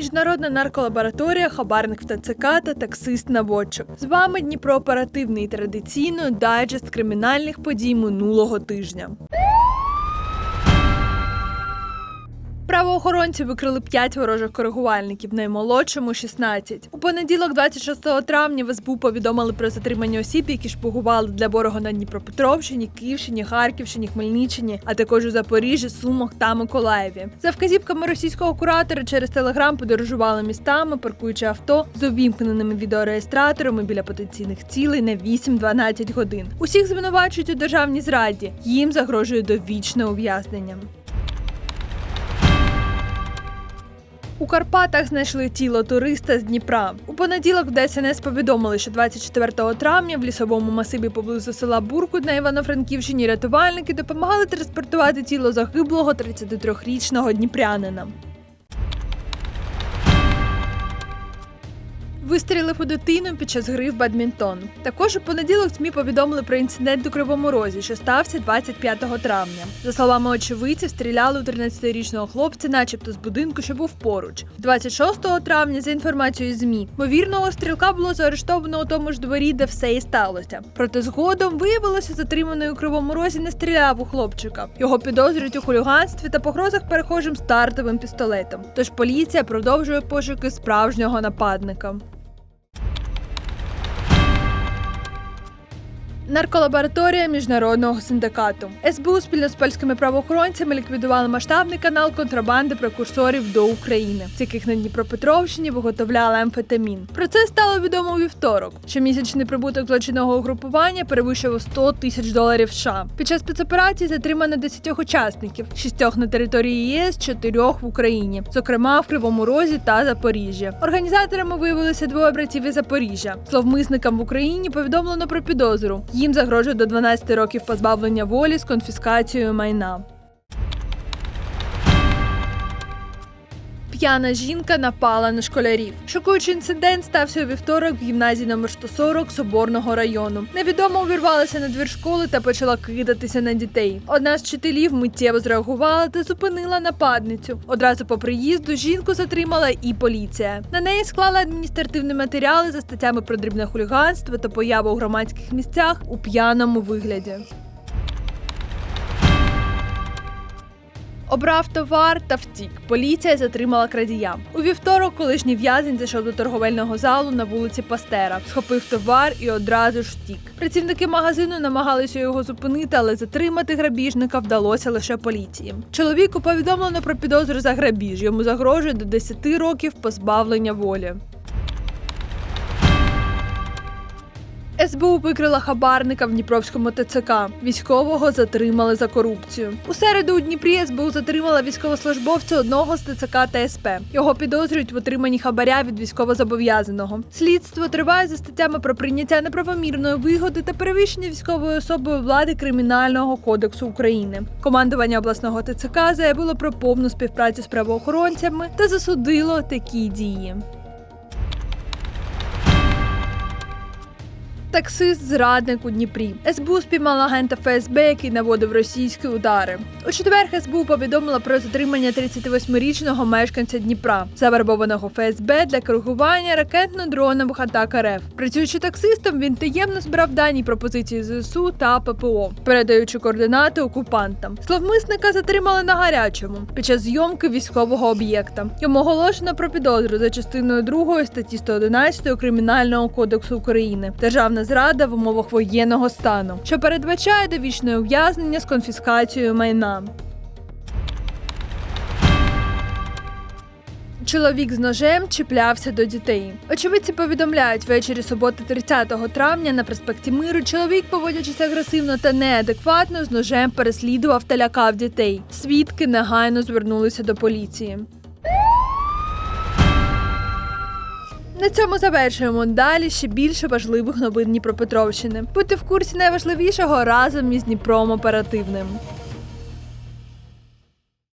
міжнародна нарколабораторія, хабарник в ТЦК та таксист наводчик. З вами Дніпро оперативний традиційно дайджест кримінальних подій минулого тижня. Правоохоронці викрили 5 ворожих коригувальників, наймолодшому 16. У понеділок, 26 травня, в СБУ повідомили про затримання осіб, які шпигували для ворога на Дніпропетровщині, Київщині, Харківщині, Хмельниччині, а також у Запоріжжі, Сумах та Миколаєві. За вказівками російського куратора через телеграм подорожували містами, паркуючи авто з увімкненими відеореєстраторами біля потенційних цілей на 8-12 годин. Усіх звинувачують у державній зраді. Їм загрожує довічне ув'язнення. У Карпатах знайшли тіло туриста з Дніпра. У понеділок в ДСНС повідомили, що 24 травня в лісовому масиві поблизу села Буркут на Івано-Франківщині рятувальники допомагали транспортувати тіло загиблого 33-річного дніпрянина. Вистрілив у дитину під час гри в бадмінтон. Також у понеділок ЗМІ повідомили про інцидент у Кривому Розі, що стався 25 травня. За словами очевидців, стріляли у 13-річного хлопця, начебто з будинку, що був поруч. 26 травня, за інформацією ЗМІ, ймовірного стрілка було заарештовано у тому ж дворі, де все і сталося. Проте згодом виявилося, затриманий у Кривому Розі не стріляв у хлопчика. Його підозрюють у хуліганстві та погрозах перехожим стартовим пістолетом. Тож поліція продовжує пошуки справжнього нападника. Нарколабораторія міжнародного синдикату СБУ спільно з польськими правоохоронцями ліквідували масштабний канал контрабанди прекурсорів до України, з яких на Дніпропетровщині виготовляли амфетамін. Про це стало відомо у вівторок. Щомісячний прибуток злочинного угрупування перевищував 100 тисяч доларів США. Під час спецоперації затримано 10 учасників: шістьох на території ЄС, чотирьох в Україні, зокрема в Кривому Розі та Запоріжжі. Організаторами виявилися двоє братів із Запоріжжя. Зловмисникам в Україні повідомлено про підозру. Їм загрожує до 12 років позбавлення волі з конфіскацією майна. П'яна жінка напала на школярів. Шокуючий інцидент стався у вівторок в гімназії номер 140 Соборного району. Невідомо увірвалася на двір школи та почала кидатися на дітей. Одна з вчителів миттєво зреагувала та зупинила нападницю. Одразу по приїзду жінку затримала і поліція. На неї склали адміністративні матеріали за статтями про дрібне хуліганство та появу у громадських місцях у п'яному вигляді. Обрав товар та втік. Поліція затримала крадія. У вівторок колишній в'язень зайшов до торговельного залу на вулиці Пастера, схопив товар і одразу ж втік. Працівники магазину намагалися його зупинити, але затримати грабіжника вдалося лише поліції. Чоловіку повідомлено про підозру за грабіж. Йому загрожує до 10 років позбавлення волі. СБУ викрила хабарника в Дніпровському ТЦК. Військового затримали за корупцію. У середу у Дніпрі СБУ затримала військовослужбовця одного з ТЦК та СП. Його підозрюють в отриманні хабаря від військовозобов'язаного. Слідство триває за статтями про прийняття неправомірної вигоди та перевищення військовою особою влади Кримінального кодексу України. Командування обласного ТЦК заявило про повну співпрацю з правоохоронцями та засудило такі дії. Таксист зрадник у Дніпрі. СБУ спіймала агента ФСБ, який наводив російські удари. У четвер СБУ повідомила про затримання 38-річного мешканця Дніпра, завербованого ФСБ для коригування ракетно-дронових атак РФ. Працюючи таксистом, він таємно збирав дані про позиції ЗСУ та ППО, передаючи координати окупантам. Словмисника затримали на гарячому під час зйомки військового об'єкта. Йому оголошено про підозру за частиною 2 статті 111 Кримінального кодексу України. Державна зрада в умовах воєнного стану, що передбачає довічне ув'язнення з конфіскацією майна. Чоловік з ножем чіплявся до дітей. Очевидці повідомляють, ввечері суботи 30 травня на проспекті Миру чоловік, поводячись агресивно та неадекватно, з ножем переслідував та лякав дітей. Свідки негайно звернулися до поліції. На цьому завершуємо далі ще більше важливих новин Дніпропетровщини. Будьте в курсі найважливішого разом із Дніпром оперативним.